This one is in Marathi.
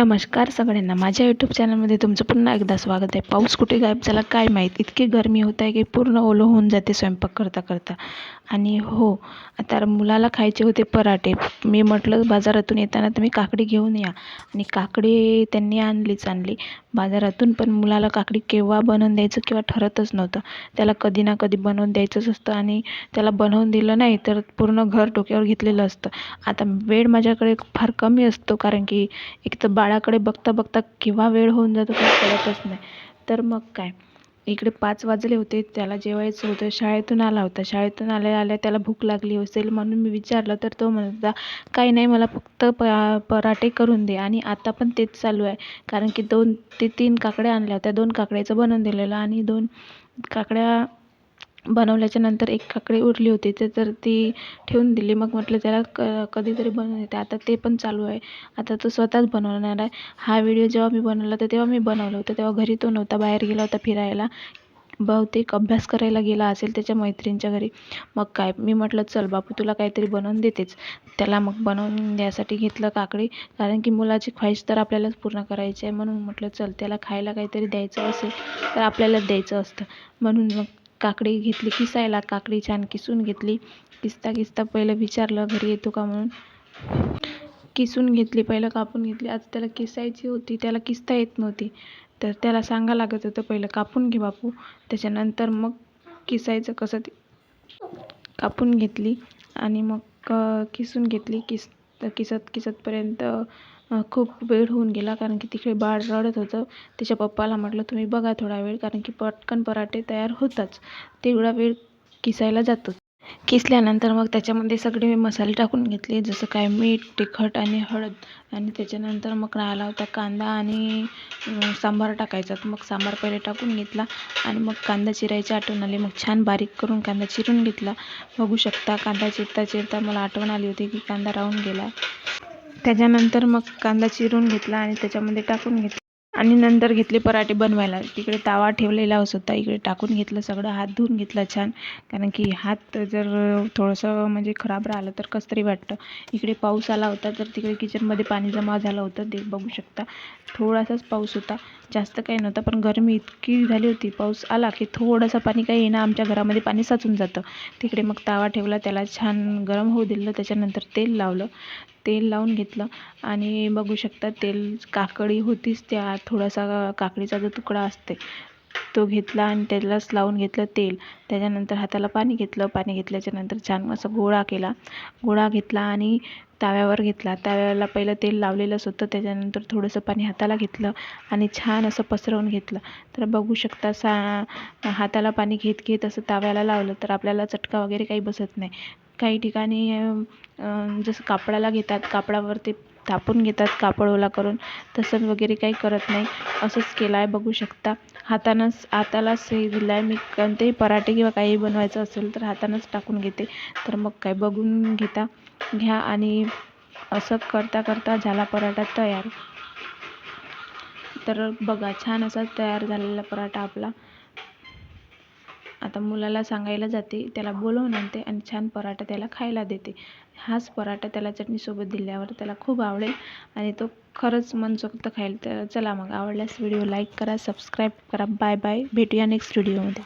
नमस्कार सगळ्यांना. माझ्या यूट्यूब चॅनलमध्ये तुमचं पुन्हा एकदा स्वागत आहे. पाऊस कुठे गायब झाला काय माहीत? इतकी गरमी होत आहे की पूर्ण ओलं होऊन जाते स्वयंपाक करता करता. आणि हो आता मुलाला खायचे होते पराठे. मी म्हटलं बाजारातून येताना तुम्ही काकडी घेऊन या. आणि काकडी त्यांनी आणलीच आणली. बाजारातून पण मुलाला काकडी केव्हा बनवून द्यायचं किंवा ठरतच नव्हतं. त्याला कधी ना कधी बनवून द्यायचंच असतं आणि त्याला बनवून दिलं नाही तर पूर्ण घर डोक्यावर घेतलेलं असतं. आता वेळ माझ्याकडे फार कमी असतो कारण की एक तर बाळाकडे बघता बघता केव्हा वेळ होऊन जातो काही कळतच नाही. तर मग काय? इकडे पाच वाजले होते त्याला जेवायचं होतं शाळेतून आला होता. शाळेतून आल्या आल्या त्याला भूक लागली असेल म्हणून मी विचारलं तर तो म्हणता काही नाही मला फक्त प पराठे करून दे आणि आता पण तेच चालू आहे. कारण की दोन ते तीन काकड्या आणल्या होत्या दोन काकड्याचं बनवून दिलेलं आणि दोन काकड्या बनवल्याच्यानंतर एक काकडी उरली होती ते तर ती ठेवून दिली. मग म्हटलं त्याला क कधीतरी बनवून देते. आता ते पण चालू आहे. आता तो स्वतःच बनवणार आहे. हा व्हिडिओ जेव्हा मी बनवला तर तेव्हा मी बनवलं होतं. तेव्हा घरी तो नव्हता बाहेर गेला होता फिरायला. बहुतेक अभ्यास करायला गेला असेल त्याच्या मैत्रिणीच्या घरी. मग काय? मी म्हटलं चल बापू तुला काहीतरी बनवून देतेच. त्याला मग बनवून द्यायसाठी घेतलं काकडी. कारण की मुलाची ख्वाहिश तर आपल्यालाच पूर्ण करायची आहे. म्हणून म्हटलं चल त्याला खायला काहीतरी द्यायचं असेल तर आपल्यालाच द्यायचं असतं. म्हणून मग काकडी घेतली किसायला काकडी छान किसून घेतली. किसता किसता पहिलं विचारलं घरी येतो का म्हणून? किसून घेतली पहिलं कापून घेतली. आता त्याला किसायची होती त्याला किसता येत नव्हती. तर त्याला सांगा लागत होतं पहिलं कापून घे बापू. त्याच्यानंतर मग किसायचं कसं ते कापून घेतली आणि मग किसून घेतली किस तर किसत किसतपर्यंत खूप वेळ होऊन गेला कारण की तिकडे बाळ रडत होतं. तिच्या पप्पाला म्हटलं तुम्ही बघा थोडा वेळ कारण की पटकन पराठे तयार होतात तेवढा वेळ किसायला जातोच. किसल्यानंतर मग त्याच्यामध्ये सगळे मसाले टाकून घेतले जसं काय मीठ तिखट आणि हळद. आणि त्याच्यानंतर मग राहिला होता कांदा आणि सांबार टाकायचा. तर मग सांबार पहिले टाकून घेतला आणि मग कांदा चिरायची आठवण आली. मग छान बारीक करून कांदा चिरून घेतला. बघू शकता कांदा चिरता चिरता मला आठवण आली होती की कांदा राहून गेला. त्याच्यानंतर मग कांदा चिरून घेतला आणि त्याच्यामध्ये टाकून घेतला. आणि नंतर घेतले पराठे बनवायला. तिकडे तावा ठेवलेला होता इकडे टाकून घेतलं सगळं हात धुवून घेतला छान. कारण की हात जर थोडंसं म्हणजे खराब राहिलं तर कसं तरी वाटतं. इकडे पाऊस आला होता तर तिकडे किचनमध्ये पाणी जमा झालं होतं ते बघू शकता. थोडासाच पाऊस होता. जास्त काही नव्हता पण गरमी इतकी झाली होती. पाऊस आला की थोडंसं पाणी काही येणं आमच्या घरामध्ये पाणी साचून जातं. तिकडे मग तावा ठेवला त्याला छान गरम होऊ दिलं त्याच्यानंतर तेल लावलं. तेल लावून घेतलं. आणि बघू शकता तेल काकडी होतीच त्या थोडासा काकडीचा जो तुकडा असते तो घेतला आणि त्यालाच लावून घेतलं तेल. त्याच्यानंतर हाताला पाणी घेतलं. पाणी घेतल्याच्यानंतर छान असं गोळा केला. गोळा घेतला आणि तव्यावर घेतला. तव्याला पहिलं तेल लावलेलंच होतं. त्याच्यानंतर थोडंसं पाणी हाताला घेतलं आणि छान असं पसरवून घेतलं. तर बघू शकता सा हाताला पाणी घेत घेत असं तव्याला लावलं तर आपल्याला चटका वगैरे काही बसत नाही. काही ठिकाणी जसं कापडाला घेतात कापडावर ते थापून घेतात कापड ओला करून तसं वगैरे काही करत नाही. असंच केलं आहे बघू शकता. हातानंच हातालाच हे दिलं आहे. मी कोणतेही पराठे किंवा काही बनवायचं असेल तर हातानंच टाकून घेते. तर मग काय बघून घेता घ्या आणि असं करता करता झाला पराठा तयार. तर बघा छान असा तयार झालेला पराठा आपला. आता मुलाला सांगायला जाते त्याला बोलवून आणते आणि छान पराठा त्याला खायला देते. हाच पराठा त्याला चटणीसोबत दिल्यावर त्याला खूप आवडेल आणि तो खरंच मनसोक्त खाईल. तर चला मग आवडल्यास व्हिडिओ लाईक करा सबस्क्राईब करा. Bye bye. भेटूया नेक्स्ट व्हिडिओमध्ये.